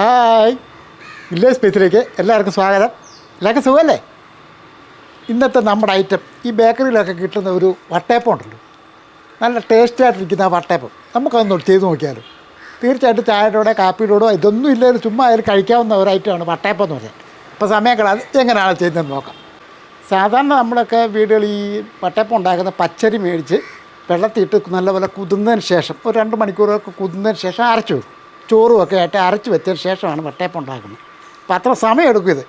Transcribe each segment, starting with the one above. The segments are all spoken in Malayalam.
ഹായ്. വില്ലേജ് സ്പേസിലേക്ക് എല്ലാവർക്കും സ്വാഗതം. എല്ലാവർക്കും സുഖമല്ലേ? ഇന്നത്തെ നമ്മുടെ ഐറ്റം ഈ ബേക്കറിയിലൊക്കെ കിട്ടുന്ന ഒരു വട്ടയപ്പം ഉണ്ടല്ലോ. നല്ല ടേസ്റ്റായിട്ടിരിക്കുന്ന ആ വട്ടയപ്പം. നമുക്കൊന്ന് ചെയ്ത് നോക്കിയാലോ. തീർച്ചയായിട്ടും ചായയുടെ കാപ്പിയിലൂടെ ഇതൊന്നും ഇല്ലെങ്കിൽ ചുമ്മാ അതിൽ കഴിക്കാവുന്ന ഒരു ഐറ്റമാണ് വട്ടയപ്പം എന്ന് പറഞ്ഞാൽ. അപ്പോൾ സമയം കളാതെ എങ്ങനെയാണ് ചെയ്യുന്നതെന്ന് നോക്കാം. സാധാരണ നമ്മളൊക്കെ വീടുകളിൽ ഈ വട്ടയപ്പം ഉണ്ടാക്കുന്ന പച്ചരി മേടിച്ച് വെള്ളത്തിയിട്ട് നല്ലപോലെ കുതിർന്നതിന് ശേഷം ഒരു രണ്ട് മണിക്കൂറൊക്കെ കുതിർന്നതിന് ശേഷം അരച്ചു വെക്കും. ചോറും ഒക്കെ ആയിട്ട് അരച്ച് വെച്ചതിന് ശേഷമാണ് വട്ടയപ്പം ഉണ്ടാക്കുന്നത്. അപ്പോൾ അത്ര സമയം എടുക്കും ഇത്.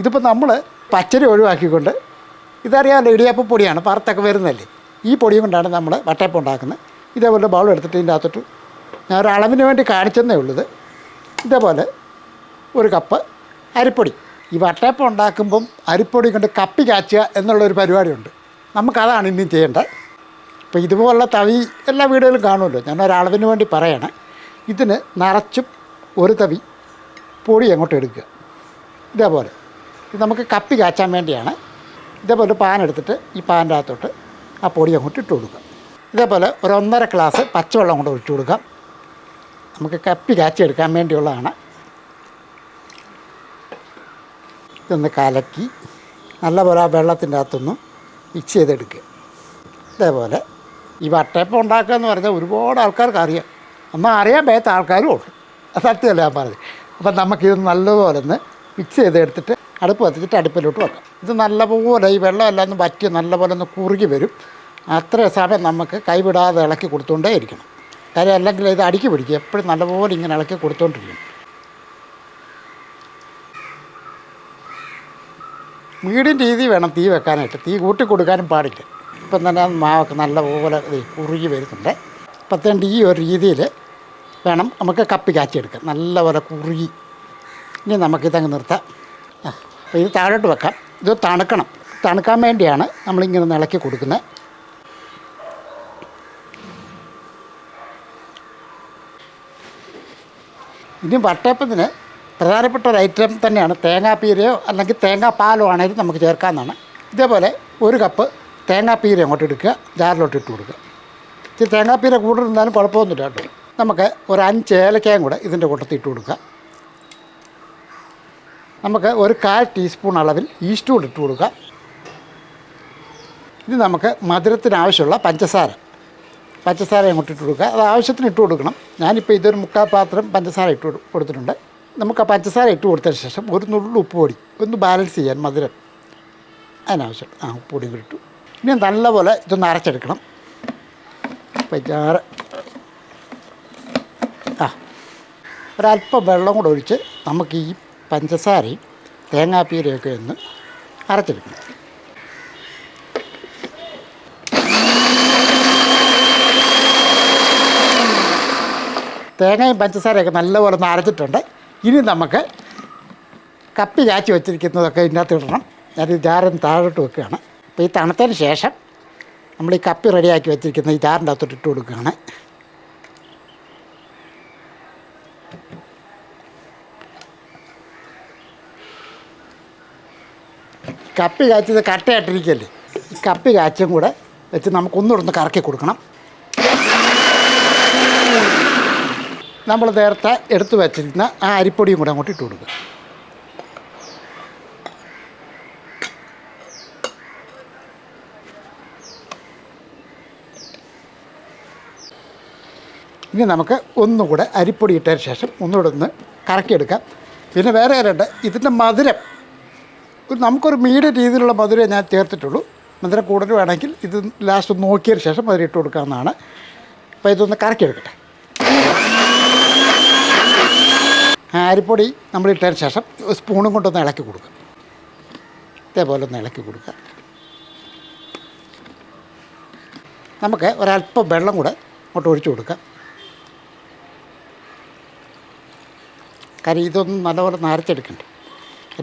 ഇതിപ്പോൾ നമ്മൾ പച്ചരി ഒഴിവാക്കിക്കൊണ്ട് ഇതറിയാമല്ലോ ഇടിയപ്പം പൊടിയാണ് പറത്തൊക്കെ വരുന്നതല്ലേ. ഈ പൊടിയും കൊണ്ടാണ് നമ്മൾ വട്ടയപ്പം ഉണ്ടാക്കുന്നത്. ഇതേപോലെ ബൗൾ എടുത്തിട്ട് ഇതിന്റെ അകത്തോട്ട് ഞാൻ ഒരു അളവിന് വേണ്ടി കാണിച്ചെന്നേ ഉള്ളത് ഇതേപോലെ ഒരു കപ്പ് അരിപ്പൊടി. ഈ വട്ടയപ്പം ഉണ്ടാക്കുമ്പം അരിപ്പൊടി കൊണ്ട് കപ്പി കാച്ചുക എന്നുള്ളൊരു പരിപാടിയുണ്ട്. നമുക്കതാണ് ഇനിയും ചെയ്യേണ്ടത്. അപ്പോൾ ഇതുപോലുള്ള തവി എല്ലാ വീടുകളിലും കാണുമല്ലോ. ഞാൻ ഒരളവിന് വേണ്ടി പറയണം. ഇതിന് നിറച്ചും ഒരു തവി പൊടി അങ്ങോട്ട് എടുക്കുക. ഇതേപോലെ. ഇത് നമുക്ക് കപ്പി കാച്ചാൻ വേണ്ടിയാണ്. ഇതേപോലെ പാൻ എടുത്തിട്ട് ഈ പാന്റെ അകത്തോട്ട് ആ പൊടി അങ്ങോട്ട് ഇട്ട് കൊടുക്കുക. ഇതേപോലെ ഒരു ഒന്നര ഗ്ലാസ് പച്ചവെള്ളം കൊണ്ട് ഒഴിച്ചു കൊടുക്കാം നമുക്ക് കപ്പി കാച്ചെടുക്കാൻ വേണ്ടിയുള്ളതാണ്. ഇതൊന്ന് കലക്കി നല്ലപോലെ ആ വെള്ളത്തിന്റെ അകത്തൊന്ന് മിക്സ് ചെയ്തെടുക്കുക. ഇതേപോലെ ഈ വട്ടയപ്പം ഉണ്ടാക്കുക എന്ന് പറഞ്ഞാൽ ഒരുപാട് ആൾക്കാർക്ക് അറിയാം. എന്നാൽ അറിയാൻ പേത്ത ആൾക്കാരും ഉണ്ട്. സത്യമല്ല ഞാൻ പറഞ്ഞത്? അപ്പം നമുക്കിത് നല്ലപോലെ ഒന്ന് മിക്സ് ചെയ്തെടുത്തിട്ട് അടുപ്പ് കത്തിച്ചിട്ട് അടുപ്പിലോട്ട് വെക്കാം. ഇത് നല്ലപോലെ ഈ വെള്ളമെല്ലാം ഒന്ന് വറ്റി നല്ലപോലെ ഒന്ന് കുറുകി വരും. അത്ര സമയം നമുക്ക് കൈവിടാതെ ഇളക്കി കൊടുത്തുകൊണ്ടേ ഇരിക്കണം. കാര്യം അല്ലെങ്കിൽ ഇത് അടുക്കി പിടിക്കും. എപ്പോഴും നല്ലപോലെ ഇങ്ങനെ ഇളക്കി കൊടുത്തുകൊണ്ടിരിക്കും മീഡിയം രീതി വേണം തീ വെക്കാനായിട്ട്. തീ കൂട്ടി കൊടുക്കാനും പാടില്ല. ഇപ്പം തന്നെ മാവൊക്കെ നല്ലപോലെ കുറുകി വരുന്നുണ്ട്. അപ്പം തന്നെ ഈ ഒരു രീതിയിൽ വേണം. നമുക്ക് കപ്പി കാച്ചിയെടുക്കാം. നല്ലപോലെ കുറുകി. ഇനി നമുക്കിതങ്ങ് നിർത്താം. ഇത് താഴോട്ട് വെക്കാം. ഇത് തണുക്കണം. തണുക്കാൻ വേണ്ടിയാണ് നമ്മളിങ്ങനെ നിളക്കി കൊടുക്കുന്നത്. ഇനി വട്ടയപ്പത്തിന് പ്രധാനപ്പെട്ട ഒരു ഐറ്റം തന്നെയാണ് തേങ്ങാപ്പീരയോ അല്ലെങ്കിൽ തേങ്ങാപ്പാലോ ആണെങ്കിലും നമുക്ക് ചേർക്കാമെന്നാണ് ഇതേപോലെ ഒരു കപ്പ് തേങ്ങാപ്പീര അങ്ങോട്ട് എടുക്കുക. ജാറിലോട്ട് ഇട്ട് കൊടുക്കുക. ഇച്ചിരി തേങ്ങാപ്പീര കൂടുതലിരുന്നാലും കുഴപ്പമൊന്നുമില്ല കേട്ടോ. നമുക്ക് ഒരു അഞ്ച് ഏലക്കയും കൂടെ ഇതിന്റെ കൂട്ടത്തിൽ ഇട്ട് കൊടുക്കുക നമുക്ക് ഒരു കാൽ ടീസ്പൂൺ അളവിൽ ഈസ്റ്റ് കൂടെ ഇട്ട് കൊടുക്കുക ഇനി നമുക്ക് മധുരത്തിന് ആവശ്യമുള്ള പഞ്ചസാര. പഞ്ചസാര അങ്ങോട്ട് ഇട്ട് കൊടുക്കുക. അത് ആവശ്യത്തിന് ഇട്ട് കൊടുക്കണം. ഞാനിപ്പോൾ ഇതൊരു മുക്കാൽ പാത്രം പഞ്ചസാര ഇട്ട് കൊടുത്തിട്ടുണ്ട്. നമുക്ക് ആ പഞ്ചസാര ഇട്ട് കൊടുത്തതിന് ശേഷം ഒരു നുള്ളു ഉപ്പ് പൊടി ഒന്ന് ബാലൻസ് ചെയ്യാൻ മധുരം അതിനാവശ്യം ആ ഉപ്പ് പൊടി ഇട്ടു. ഇനി നല്ലപോലെ ഇതൊന്ന് അരച്ചെടുക്കണം. അപ്പോൾ ആ ഒരല്പം വെള്ളം കൂടെ ഒഴിച്ച് നമുക്ക് ഈ പഞ്ചസാരയും തേങ്ങാപ്പീരയൊക്കെ ഒന്ന് അരച്ചെടുക്കണം. തേങ്ങയും പഞ്ചസാരയൊക്കെ നല്ലപോലെ ഒന്ന് അരച്ചിട്ടുണ്ട്. ഇനി നമുക്ക് കപ്പി കാച്ചി വെച്ചിരിക്കുന്നതൊക്കെ ഇതിനകത്ത് ഇടണം. ഈ ജാറിന് താഴോട്ട് വെക്കുകയാണ്. അപ്പോൾ ഈ തണുത്തതിന് ശേഷം നമ്മൾ ഈ കപ്പി റെഡിയാക്കി വെച്ചിരിക്കുന്ന ഈ ജാറിന്റെ അകത്തോട്ട് ഇട്ട് കൊടുക്കുകയാണ്. കപ്പി കാച്ചത് കട്ടയായിട്ടിരിക്കല്ലേ? ഈ കപ്പി കാച്ചും കൂടെ വെച്ച് നമുക്ക് ഒന്നുകൂടെ ഒന്ന് കറക്കി കൊടുക്കണം. നമ്മൾ നേരത്തെ എടുത്തു വെച്ചിരുന്ന ആ അരിപ്പൊടിയും കൂടെ അങ്ങോട്ട് ഇട്ട് കൊടുക്കുക. ഇനി നമുക്ക് ഒന്നുകൂടെ അരിപ്പൊടി ഇട്ടതിന് ശേഷം ഒന്നുകൂടെ ഒന്ന് കറക്കിയെടുക്കാം. പിന്നെ വേറെ രണ്ട് ഇതിന്റെ മധുരം നമുക്കൊരു മീഡിയ രീതിയിലുള്ള മധുരം ഞാൻ ചേർത്തിട്ടുള്ളൂ. മധുര കൂടുതൽ വേണമെങ്കിൽ ഇത് ലാസ്റ്റ് നോക്കിയതിന് ശേഷം മധുര ഇട്ട് കൊടുക്കാവുന്നതാണ്. അപ്പോൾ ഇതൊന്ന് കറക്കിയെടുക്കട്ടെ. അരിപ്പൊടി നമ്മൾ ഇട്ടതിന് ശേഷം സ്പൂണും കൊണ്ടൊന്ന് ഇളക്കി കൊടുക്കുക. ഇതേപോലെ ഒന്ന് ഇളക്കി കൊടുക്കുക. നമുക്ക് ഒരല്പം വെള്ളം കൂടെ അങ്ങോട്ട് ഒഴിച്ചു കൊടുക്കാം. കാര്യം ഇതൊന്നും നല്ലപോലെ നരച്ചെടുക്കണ്ടേ?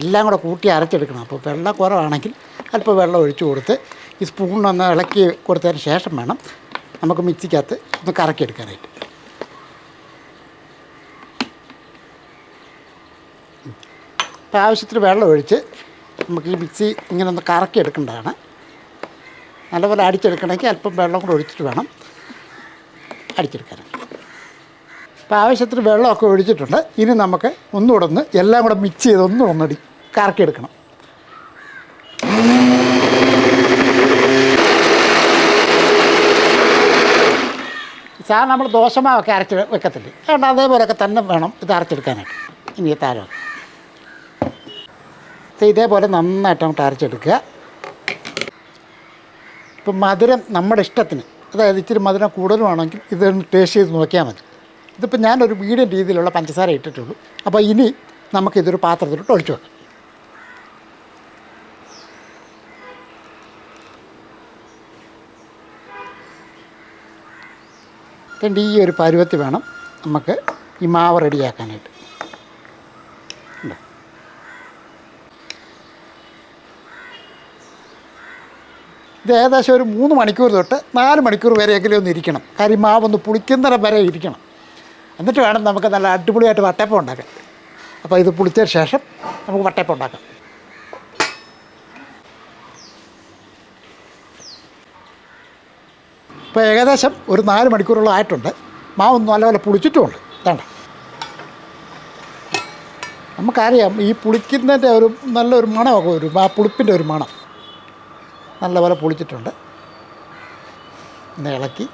എല്ലാം കൂടെ കൂട്ടി അരച്ചെടുക്കണം. അപ്പോൾ വെള്ളം കുറവാണെങ്കിൽ അല്പം വെള്ളം ഒഴിച്ചു കൊടുത്ത് ഈ സ്പൂണിനൊന്ന് ഇളക്കി കൊടുത്തതിന് ശേഷം വേണം നമുക്ക് മിക്സിക്കകത്ത് ഒന്ന് കറക്കിയെടുക്കാനായിട്ട്. അപ്പോൾ ആവശ്യത്തിന് വെള്ളം ഒഴിച്ച് നമുക്ക് ഈ മിക്സി ഇങ്ങനെ ഒന്ന് കറക്കി എടുക്കേണ്ടതാണ് നല്ലപോലെ അടിച്ചെടുക്കണമെങ്കിൽ അല്പം വെള്ളം കൂടെ ഒഴിച്ചിട്ട് വേണം അടിച്ചെടുക്കാൻ അപ്പോൾ ആവശ്യത്തിന് വെള്ളമൊക്കെ ഒഴിച്ചിട്ടുണ്ട്. ഇനി നമുക്ക് ഒന്നുകൂടെ ഒന്ന് എല്ലാം കൂടെ മിക്സ് ചെയ്ത് ഒന്നും ഒന്നടി കറക്കിയെടുക്കണം. സാർ നമ്മൾ ദോശമാവൊക്കെ അരച്ച് വെക്കത്തില്ല? അതുകൊണ്ട് അതേപോലെയൊക്കെ തന്നെ വേണം ഇത് അരച്ചെടുക്കാനായിട്ട്. ഇനി താരം ഇതേപോലെ നന്നായിട്ട് അങ്ങോട്ട് അരച്ചെടുക്കുക. ഇപ്പം മധുരം നമ്മുടെ ഇഷ്ടത്തിന് അതായത് ഇച്ചിരി മധുരം കൂടുതലുമാണെങ്കിൽ ഇതൊന്ന് ടേസ്റ്റ് ചെയ്ത് നോക്കിയാൽ മതി. ഇതിപ്പോൾ ഞാനൊരു മീഡിയം രീതിയിലുള്ള പഞ്ചസാര ഇട്ടിട്ടുള്ളൂ. അപ്പോൾ ഇനി നമുക്കിതൊരു പാത്രത്തിലോട്ട് ഒഴിച്ചു വെക്കാം. രണ്ട് ഈ ഒരു പരുവത്തിൽ വേണം നമുക്ക് ഈ മാവ് റെഡിയാക്കാനായിട്ട്? ഇത് ഏകദേശം ഒരു മൂന്ന് മണിക്കൂർ തൊട്ട് നാല് മണിക്കൂർ വരെയെങ്കിലും ഒന്ന് ഇരിക്കണം. കാര്യം മാവ് മാവൊന്ന് പുളിക്കുന്നിടം വരെ ഇരിക്കണം. എന്നിട്ട് വേണം നമുക്ക് നല്ല അടിപൊളിയായിട്ട് വട്ടയപ്പം ഉണ്ടാക്കാൻ. അപ്പോൾ ഇത് പുളിച്ചതിന് ശേഷം നമുക്ക് വട്ടയപ്പം ഉണ്ടാക്കാം. ഇപ്പോൾ ഏകദേശം ഒരു നാല് മണിക്കൂറോളം ആയിട്ടുണ്ട്. മാവ് നല്ലപോലെ പുളിച്ചിട്ടുമുണ്ട്. വേണ്ട നമുക്കറിയാം ഈ പുളിക്കുന്നതിന്റെ ഒരു നല്ലൊരു മണമൊക്കെ വരും. ആ പുളിപ്പിന്റെ ഒരു മണം. നല്ലപോലെ പുളിച്ചിട്ടുണ്ട്. ഇന്ന് ഇളക്കി.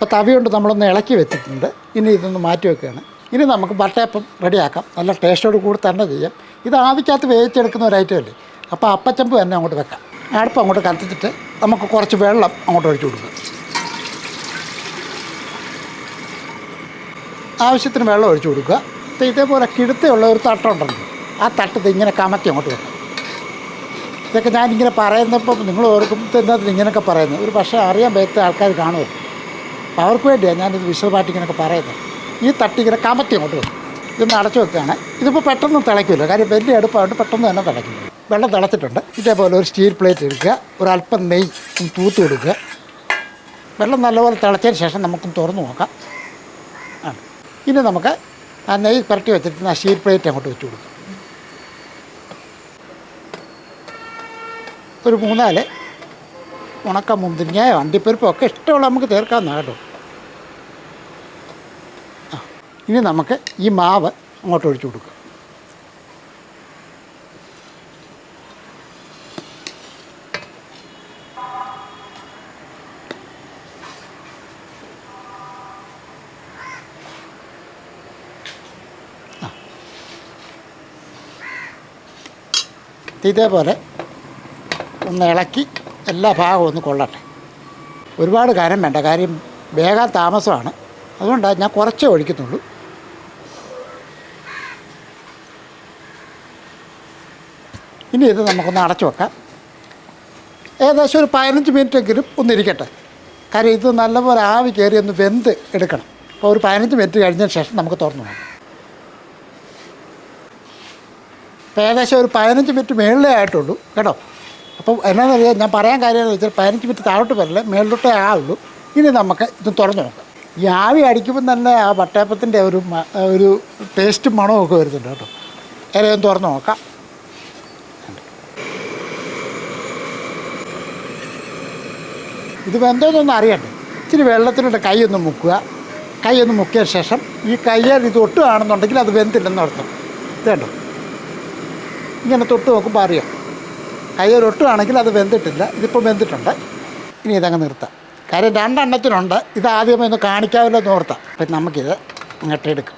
അപ്പോൾ തവി കൊണ്ട് നമ്മളൊന്ന് ഇളക്കി വെച്ചിട്ടുണ്ട്. ഇനി ഇതൊന്ന് മാറ്റി വെക്കുകയാണ്. ഇനി നമുക്ക് വട്ടയപ്പം റെഡിയാക്കാം. നല്ല ടേസ്റ്റോട് കൂടി തന്നെ ചെയ്യാം. ഇത് ആവിക്കകത്ത് വേവിച്ചെടുക്കുന്ന ഒരു ഐറ്റം അല്ലേ? അപ്പോൾ അപ്പച്ചമ്പ് തന്നെ അങ്ങോട്ട് വെക്കാം. അടുപ്പ് അങ്ങോട്ട് കത്തിച്ചിട്ട് നമുക്ക് കുറച്ച് വെള്ളം അങ്ങോട്ട് ഒഴിച്ചു കൊടുക്കാം. ആവശ്യത്തിന് വെള്ളം ഒഴിച്ചു കൊടുക്കുക. ഇതേപോലെ കിടുത്തയുള്ള ഒരു തട്ടുണ്ടല്ലോ ആ തട്ടത്ത് ഇങ്ങനെ കമറ്റി അങ്ങോട്ട് വെക്കാം. ഇതൊക്കെ ഞാനിങ്ങനെ പറയുന്നപ്പോൾ നിങ്ങൾ ഓർക്കും എന്താ ഇങ്ങനെയൊക്കെ പറയുന്നത്? ഒരു പക്ഷേ അറിയാൻ പറ്റാത്ത ആൾക്കാർ കാണുമല്ലോ. അവർക്ക് വേണ്ടിയാണ് ഞാനിത് ഇങ്ങനെയൊക്കെ പറയുന്നത്. ഈ തട്ടി ഇങ്ങനെ കമത്തി അങ്ങോട്ട് വെക്കും ഇതൊന്ന് അടച്ചു വെക്കുകയാണ്. ഇതിപ്പോൾ പെട്ടെന്ന് തിളയ്ക്കില്ല. കാര്യം വലിയ അടുപ്പായതുകൊണ്ട് പെട്ടെന്ന് തന്നെ തിളയ്ക്കും വെള്ളം തിളച്ചിട്ടുണ്ട്. ഇതേപോലെ ഒരു സ്റ്റീൽ പ്ലേറ്റ് എടുക്കുക. ഒരല്പം ഒന്ന് തൂത്ത് കൊടുക്കുക. വെള്ളം നല്ലപോലെ തിളച്ചതിന് ശേഷം നമുക്കും തുറന്ന് നോക്കാം. ആണ്. ഇനി നമുക്ക് ആ നെയ്യ് പുരട്ടി വെച്ചിട്ട് ആ സ്റ്റീൽ പ്ലേറ്റ് അങ്ങോട്ട് വെച്ച് കൊടുക്കും. ഒരു മൂന്നാൽ ഉണക്ക മുന്തിരിങ്ങയോ അണ്ടിപ്പരിപ്പോ ഒക്കെ ഇഷ്ടമുള്ള നമുക്ക് തീർക്കാം കേട്ടോ. ഇനി നമുക്ക് ഈ മാവ് അങ്ങോട്ട് ഒഴിച്ചു കൊടുക്കുക ഇതേപോലെ ഒന്ന് ഇളക്കി എല്ലാ ഭാഗവും ഒന്ന് കൊള്ളട്ടെ. ഒരുപാട് കാര്യം വേണ്ട. കാര്യം വേഗം താമസമാണ്. അതുകൊണ്ടാണ് ഞാൻ കുറച്ചേ ഒഴിക്കുന്നുള്ളൂ ഇനി ഇത് നമുക്കൊന്ന് അടച്ചു വെക്കാം. ഏകദേശം ഒരു പതിനഞ്ച് മിനിറ്റെങ്കിലും ഒന്നിരിക്കട്ടെ കാര്യം ഇത് നല്ലപോലെ ആവി കയറി ഒന്ന് വെന്ത് എടുക്കണം. അപ്പോൾ ഒരു പതിനഞ്ച് മിനിറ്റ് കഴിഞ്ഞതിന് ശേഷം നമുക്ക് തുറന്നു നോക്കാം. അപ്പോൾ ഏകദേശം ഒരു പതിനഞ്ച് മിനിറ്റ് മേളിലേ ആയിട്ടുള്ളൂ. കേട്ടോ? അപ്പം എന്നാണെന്നറിയാം ഞാൻ പറയാൻ കാര്യം എന്ന് വെച്ചാൽ പതിനഞ്ച് മിനിറ്റ് താഴോട്ട് വരില്ല മേളിലോട്ടേ ആവുള്ളൂ. ഇനി നമുക്ക് ഇത് തുറന്നു നോക്കാം. ഈ ആവി അടിക്കുമ്പോൾ തന്നെ ആ വട്ടയപ്പത്തിന്റെ ഒരു ഒരു ടേസ്റ്റും മണവും ഒക്കെ വരുന്നുണ്ട് കേട്ടോ. ഏതായാലും തുറന്നു നോക്കാം. ഇത് വെന്തോന്നൊന്നും അറിയണ്ടേ. ഇച്ചിരി വെള്ളത്തിലൂടെ കൈ ഒന്ന് മുക്കുക. കൈ ഒന്ന് മുക്കിയ ശേഷം ഈ കയ്യാൽ ഇത് ഒട്ടുകയാണെന്നുണ്ടെങ്കിൽ അത് വെന്തില്ലെന്ന് അർത്ഥം. ഇത് കണ്ടോ ഇങ്ങനെ തൊട്ട് നോക്കുമ്പോൾ അറിയാം. കയ്യൊരു ഒട്ടുകയാണെങ്കിൽ അത് വെന്തിട്ടില്ല. ഇതിപ്പോൾ വെന്തിട്ടുണ്ട്. ഇനി ഇതങ്ങ് നിർത്താം. കാര്യം രണ്ടെണ്ണത്തിനുണ്ട്. ഇത് ആദ്യമേ ഒന്ന് കാണിക്കാമല്ലോ എന്ന് ഓർത്താം. അപ്പം നമുക്കിത് ഇങ്ങോട്ട് എടുക്കാം.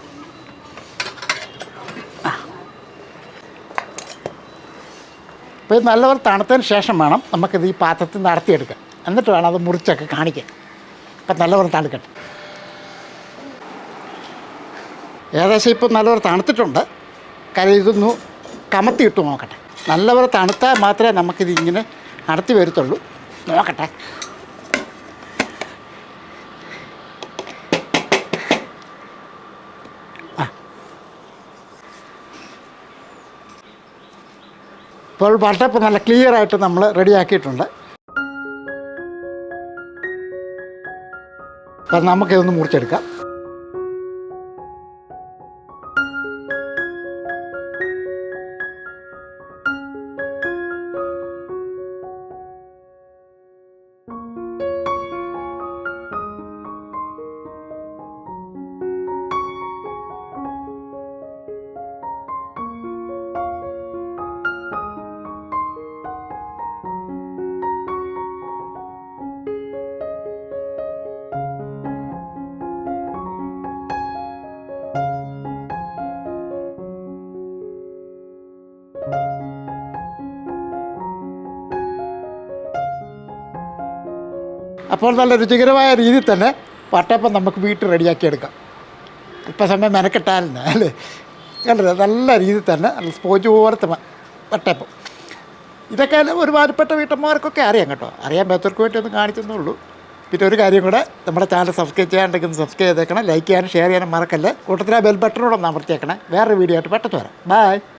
അപ്പോൾ ഇത് നല്ലപോലെ തണുത്തതിന് ശേഷം വേണം നമുക്കിത് ഈ പാത്രത്തിൽ നിന്ന് നടത്തിയെടുക്കാൻ എന്നിട്ട് വേണം അത് മുറിച്ചൊക്കെ കാണിക്കാൻ. അപ്പം നല്ലപോലെ തണുക്കട്ടെ. ഏകദേശം ഇപ്പം നല്ലപോലെ തണുത്തിട്ടുണ്ട്. കാര്യം ഇതൊന്ന് കമത്തി ഇട്ട് നോക്കട്ടെ. നല്ലപോലെ തണുത്താൽ മാത്രമേ നമുക്കിത് ഇങ്ങനെ നടത്തി വരത്തുള്ളൂ. നോക്കട്ടെ. ഇപ്പോൾ വട്ടപ്പ് നല്ല ക്ലിയർ ആയിട്ട് നമ്മൾ റെഡിയാക്കിയിട്ടുണ്ട് അപ്പം നമുക്കിതൊന്ന് മുറിച്ചെടുക്കാം. അപ്പോൾ നല്ല രുചികരമായ രീതിയിൽ തന്നെ വട്ടയപ്പം നമുക്ക് വീട്ടിൽ റെഡിയാക്കി എടുക്കാം. ഇപ്പം സമയം മെനക്കെട്ടാലും അല്ലേ? കണ്ടത് നല്ല രീതിയിൽ തന്നെ നല്ല സ്പോഞ്ച് പോലത്തെ വട്ടയപ്പം ഇതൊക്കെ ഒരുപാട്പ്പെട്ട വീട്ടമ്മമാർക്കൊക്കെ അറിയാം കേട്ടോ. അറിയാൻ പറ്റവർക്ക് വേണ്ടി ഒന്ന് കാണിച്ചെന്നുള്ളൂ. പിന്നെ ഒരു കാര്യം കൂടെ നമ്മുടെ ചാനൽ സബ്സ്ക്രൈബ് ചെയ്യാണ്ടെങ്കിൽ സബ്സ്ക്രൈബ് ചെയ്തേക്കണം ലൈക്ക് ചെയ്യാനും ഷെയർ ചെയ്യാനും മറക്കല്ലേ? കൂട്ടത്തിൽ ആ ബെൽ ബട്ടണോടൊന്ന് അമർത്തിയേക്കണേ. വേറൊരു വീഡിയോ ആയിട്ട് പെട്ടെന്ന് വരാം. ബൈ.